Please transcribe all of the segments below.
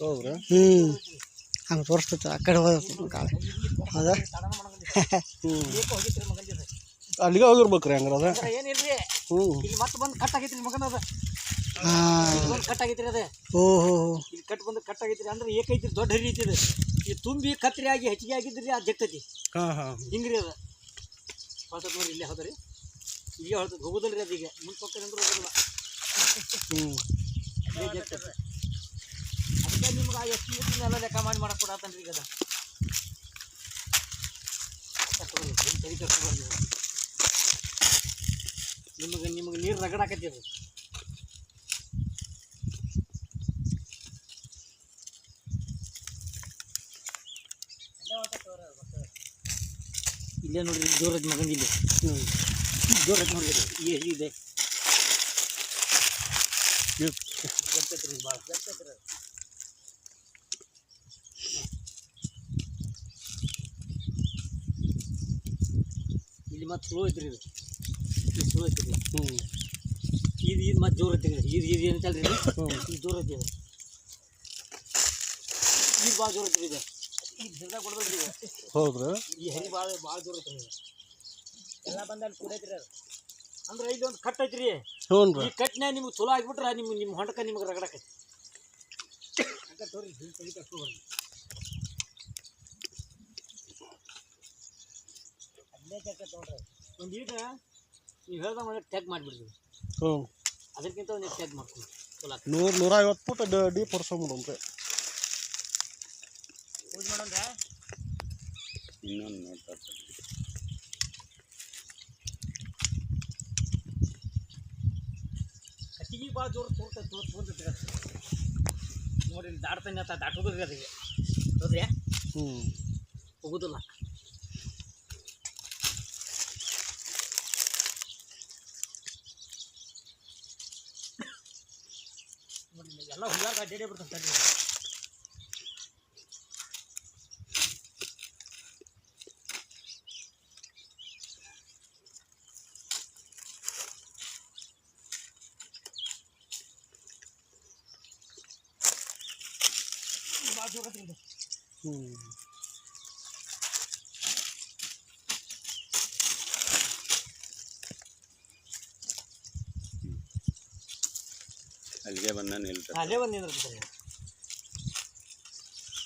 ಹೌದ್ರಾ? ಹ್ಞೂ ಹಂಗೆ ತೋರಿಸ್ತೈತೆ ಆ ಕಡೆ ಹೋದ ಕಾಳು ಮಾಡಂಗಿಲ್ಲ. ಹ್ಞೂ ಅಲ್ಲಿಗೆ ಹೋಗಿರ್ಬೇಕ್ರಿ ಹಂಗಾರ ಅದ. ಏನಿಲ್ರಿ ಹ್ಞೂ ಇಲ್ಲಿ ಮತ್ತೆ ಬಂದು ಕಟ್ ಆಗೈತ್ರಿ ಮಗನ ಅದ. ಹಾಂ. ಬಂದು ಕಟ್ ಅದ. ಓ ಹೋ ಹೋ. ಇಲ್ಲಿ ಕಟ್ ಬಂದು ಕಟ್ ಆಗೈತ್ರಿ ಅಂದ್ರೆ ಏಕೈತಿ ದೊಡ್ಡ ಹರಿ ಐತಿ ಇದು. ಈ ತುಂಬಿ ಕತ್ರಿ ಆಗಿ ಹೆಚ್ಚಿಗೆ ಆಗಿದ್ರಿ ಅದು ಜಗ್ತೈತಿ ಹಾಂ ಹಾಂ. ಹಿಂಗ್ರಿ ಅದ. ಹೊಳ್ತದ ನೋಡ್ರಿ ಇಲ್ಲೇ ಹೋದ್ರಿ. ಈಗ ಹೊಳ್ತದ ಹೋಗುದಿಲ್ರಿ ಅದೀಗ ಈಗ. ಮುಂದೆ ಹೋಗ್ತಾರೆ ಅಂದ್ರೆ ಹೋಗೋದಿಲ್ಲ. ಹ್ಞೂ ನಿಮ್ಗೆ ಆ ಎಷ್ಟು ಮುಟ್ಟಿನ ಎಲ್ಲ ಲೆಕ್ಕ ಮಾಡಿ ಮಾಡಕ್ ಕೊಡತ್ತನ್ರಿ ಈಗ ಅದ. ತಗೊಳ್ಳಿ, ಏನ್ ತಲೆ ಕೆಡ್ಸ್ಕೊಬಾರ್ದು ನೀವು. ನಿಮಗೆ ನಿಮಗೆ ನೀರು ರಗಡಾಕತ್ತಿ ಅದು. ಇಲ್ಲೇ ನೋಡ್ರಿ ಇಲ್ಲಿ ಜೋರ್ ಐತಿ ಮಗಂದು ಇಲ್ಲಿ. ಹ್ಞೂ ಜೋರ್ ಐತಿ ನೋಡ್ರಿ ಇದು. ಈ ಎಲ್ಲಿ ಇದೆ. ಇದು ಗೊತ್ತೈತ್ರಿ ಭಾಳ ಗೊತ್ತೈತ್ರಿ ಮತ್ತೆ ಸ್ಲೋ ಐತ್ರಿ ಇದು. ಇಲ್ಲಿ ಸ್ಲೋ ಐತ್ರಿ ಹ್ಞೂ ಇದು ಇದು ಮತ್ತೆ ಜೋರ ಐತ್ರಿ ಇದು. ಇದು ಏನು ಇದು? ಹ್ಞೂ ಇದು ಜೋರ ಐತಿ ಇದು. ಇದು ಭಾಳ ಜೋರ ಐತ್ರಿ ಇದು. ಈಗ ಜನ ಕೊಡ್ಬೇಕ್ರಿ ಇದು. ಹೌದ್ರಾ? ಈ ಹರಿ ಭಾಳ ಭಾಳ ಜೋರ ಐತ್ರಿ ಇದು. ಎಲ್ಲ ಬಂದಲ್ಲಿ ಕೂಡೈತ್ರಿ ಅದು. ಅಂದ್ರೆ ಇಲ್ಲೊಂದು ಕಟ್ ಐತ್ರಿ. ಹ್ಞೂ ಈ ಕಟ್ನ್ಯಾಗ ನಿಮ್ಗೆ ಚಲೋ ಆಗಿಬಿಟ್ರೆ ನಿಮ್ಮ ನಿಮ್ಮ ಹೊಂಡಕ್ಕೆ ನಿಮ್ಗೆ ರಗಡಕ್ಕೆ ತೋರಿ ಹಿಂಗೆ ತಲೆ ಒಂದು ಈಟ ನೀವು ಹೇಳ್ದ ಮಾಡಿ ಟ್ಯಾಗ್ ಮಾಡಿಬಿಡ್ತೀವಿ ಹ್ಞೂ. ಅದಕ್ಕಿಂತ ಒಂದು ಟ್ಯಾಗ್ ಚಲೋ ಆಗ್ತದೆ ನೂರು ನೂರ ಐವತ್ತು ಫುಟ್ ಡೀಪ್ ಹೊರ್ಸ್ಕೊಂಬಿಡೋಣ್ರಿ ಯೂಸ್ ಮಾಡೋಣ್ರೆ ಇನ್ನೊಂದು ನೋಡ್ತಾ ಕಟ್ಟಿಗೆ ಭಾಳ ಜೋರು ತೋರ್ತೈತೆ ತೋರ್ ತೋರ್ತೈತೆ ನೋಡಿ ದಾಟ್ತಾನೆ ಅಂತ ದಾಟೋದ್ರಿ ಅದಕ್ಕೆ ಹೌದ್ರಿ ಹ್ಞೂ. ಹೋಗುದಿಲ್ಲ. ಎಲ್ಲ ಹುಲ್ಲಾಗ ಅಡ್ಡಾಡೇ ಬಿಡ್ತಾನೆ ತಡ್ರಿ ಭಾಳ ಜೋರ್ ಐತ್ರಿ ಇದು. ಹ್ಞೂ ಅಲ್ಲಿಗೆ ಬಂದ ಅಲ್ಲೇ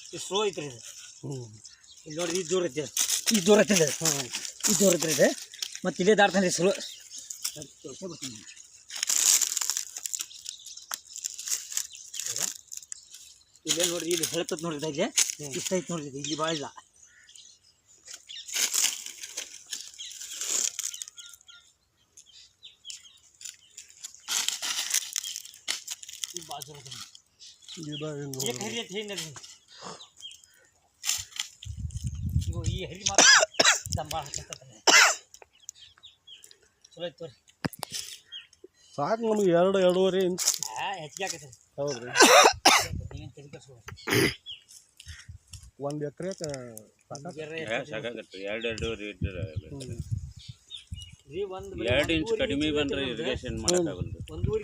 ಇದು ಸ್ಲೋ ಐತ್ರಿ ಇದು. ಹ್ಞೂ ಇಲ್ಲಿ ನೋಡ್ರಿ ಇದು ದೂರ ಐತಿ. ಈ ದೂರ ಐತಿ ಇದು? ಈ ದೂರ ಐತ್ರಿ ಇದು. ಮತ್ತೆ ಇಲ್ಲೇ ದಾಟ್ತಾನೆ ರೀ ಸ್ಲೋ ಇಲ್ಲೇ ನೋಡ್ರಿ ಇಲ್ಲಿ ಹೇಳ್ತದ ನೋಡ್ರಿ ಇಲ್ಲಿ. ಇಷ್ಟ ಐತೆ ನೋಡ್ರಿ ಇದು. ಇಲ್ಲಿ ಭಾಳ ಇಲ್ಲ ಇದು ಭಾಳ ಜೋರ್ ಐತಿ. ಗಿಡ ಏನು ಏಕ್ ಹರಿ ಅಂತ ಹೇಳಿ ನನಗೆ ಇವು ಈ ಹರಿ ಮಾತ್ರ ದಮ್ಮ ಹಾಕತ್ತಾನೆ ಚಲೋ ಐತೆ ತೋರಿ. ಸಾಕು ನಮ್ಗೆ ಎರಡು ಎರಡೂವರೆ ಇಂಚ್. ಹೆಚ್ಚಿಗೆ ತಲೆ ಕೆಡ್ಸ್ಕೊಬೇಡಿ. ಒಂದು ಎಕರೆ ಎರಡು ಎರಡೂವರೆ ಒಂದು ಎರಡು ಇಂಚ್ ಕಡಿಮೆ ಬಂದ್ರೆ ಇರಿಗೇಷನ್ ಮಾಡೋಕ್ಕಾಗಲ್ಲ ಒಂದೂವರೆ